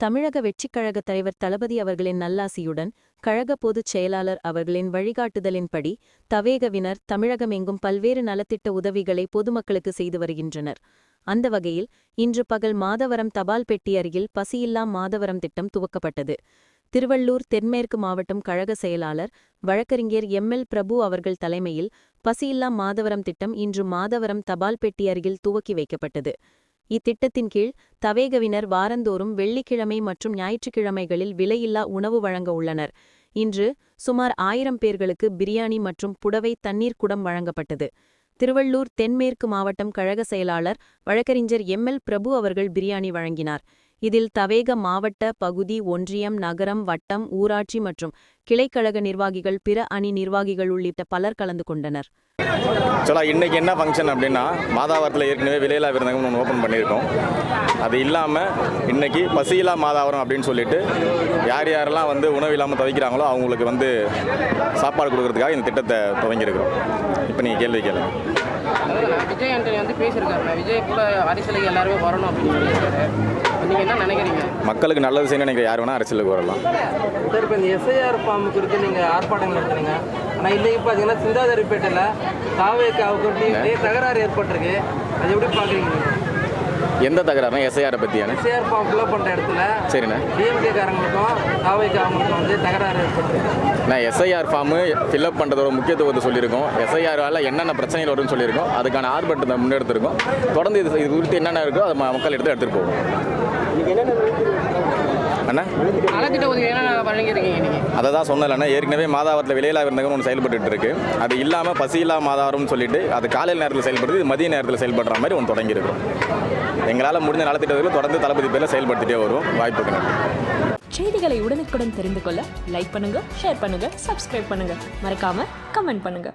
தமிழக வெற்றிக்கழக தலைவர் தளபதி அவர்களின் நல்லாசியுடன் கழக பொதுச் செயலாளர் அவர்களின் வழிகாட்டுதலின்படி தவேகவினர் தமிழகமெங்கும் பல்வேறு நலத்திட்ட உதவிகளை பொதுமக்களுக்கு செய்து வருகின்றனர். அந்த வகையில் இன்று பகல் மாதவரம் தபால் பெட்டி அருகில் பசியில்லா மாதவரம் திட்டம் துவக்கப்பட்டது. திருவள்ளூர் தென்மேற்கு மாவட்டம் கழக செயலாளர் வழக்கறிஞர் எம்எல் பிரபு அவர்கள் தலைமையில் பசியில்லா மாதவரம் திட்டம் இன்று மாதவரம் தபால் பெட்டி அருகில் துவக்கி வைக்கப்பட்டது. இத்திட்டத்தின் கீழ் தவேகவினர் வாரந்தோறும் வெள்ளிக்கிழமை மற்றும் ஞாயிற்றுக்கிழமைகளில் விலையில்லா உணவு வழங்க உள்ளனர். இன்று சுமார் ஆயிரம் பேர்களுக்கு பிரியாணி மற்றும் புடவை தண்ணீர் குடம் வழங்கப்பட்டது. திருவள்ளூர் தென்மேற்கு மாவட்டம் கழக செயலாளர் வழக்கறிஞர் எம் எல் பிரபு அவர்கள் பிரியாணி வழங்கினார். இதில் தவேக மாவட்ட பகுதி ஒன்றியம் நகரம் வட்டம் ஊராட்சி மற்றும் கிளைக்கழக நிர்வாகிகள் பிற அணி நிர்வாகிகள் உள்ளிட்ட பலர் கலந்து கொண்டனர். ஆக்சுவலாக இன்றைக்கி என்ன ஃபங்க்ஷன் அப்படின்னா மாதாவரத்தில் ஏற்கனவே விலையில்லா விருந்தகம் ஒன்று ஓப்பன் பண்ணியிருக்கோம். அது இல்லாமல் இன்றைக்கி பசியில்லா மாதாவரம் அப்படின்னு சொல்லிட்டு யார் யாரெல்லாம் வந்து உணவு இல்லாமல் துவைக்கிறாங்களோ அவங்களுக்கு வந்து சாப்பாடு கொடுக்குறதுக்காக இந்த திட்டத்தை துவங்கியிருக்கிறோம். இப்போ நீங்கள் கேள்வி கேளுங்க. விஜய் ஆண்டனி வந்து பேசியிருக்காருண்ணா விஜய் கூட அரசியலுக்கு எல்லாருமே வரணும் அப்படின்னு சொல்லியிருக்காரு. நீங்கள் என்ன நினைக்கிறீங்க? மக்களுக்கு நல்லது செய்யணும் நினைக்கிற யார் வேணால் அரசியலுக்கு வரலாம். சார் இப்போ இந்த எஸ்ஐஆர் ஃபார்ம் குறித்து நீங்கள் ஆர்ப்பாட்டம் நடத்துனீங்க ஆனால் இன்றைக்கி பார்த்தீங்கன்னா சிந்தாதிரிப்பேட்டையில் காவேக்காவுக்கு தகராறு ஏற்பட்டிருக்கு. அது எப்படி பார்க்குறீங்க எந்த தகராறுனா எஸ்ஐஆரை பற்றியான எஸ்ஐஆர் ஃபார்ம் ஃபில்அப் பண்ணுற இடத்துல சரிண்ணே. டிஎம்கே காரங்களுக்கும் காவேக்காவங்களுக்கும் வந்து தகராறு நான் எஸ்ஐஆர் ஃபார்மு ஃபில்அப் பண்ணுறதோட முக்கியத்துவத்தை சொல்லியிருக்கோம். எஸ்ஐஆரால் என்னென்ன பிரச்சனைகள் வரும்னு சொல்லியிருக்கோம். அதுக்கான ஆர்ப்பாட்டத்தை முன்னெடுத்திருக்கோம். தொடர்ந்து இது இது குறித்து என்னென்ன இருக்கோ அதை மக்கள் எடுத்து எடுத்துகிட்டு போவோம். அண்ணா? நலத்திட்ட உதவி என்ன வழங்கியிருக்கீங்க நீங்கள் அதை தான் சொன்னலண்ணா ஏற்கனவே மாதாவரத்தில் விலையில்லா விருந்தகம் ஒன்று செயல்பட்டு இருக்கு. அது இல்லாமல் பசியில்லா மாதாவரம்னு சொல்லிட்டு அது காலையில் நேரத்தில் செயல்படுது இது மதிய நேரத்தில் செயல்படுற மாதிரி ஒன்று தொடங்கியிருக்கிறோம் எங்களால் முடிஞ்ச நலத்திட்டத்தில் தொடர்ந்து தளபதி பேரில் செயல்படுத்திட்டே வருவோம். வாய்ப்புக்கு நன்றி செய்திகளை உடனுக்குடன் தெரிந்து கொள்ள லைக் பண்ணுங்க ஷேர் பண்ணுங்க சப்ஸ்கிரைப் பண்ணுங்க. மறக்காம கமெண்ட் பண்ணுங்க.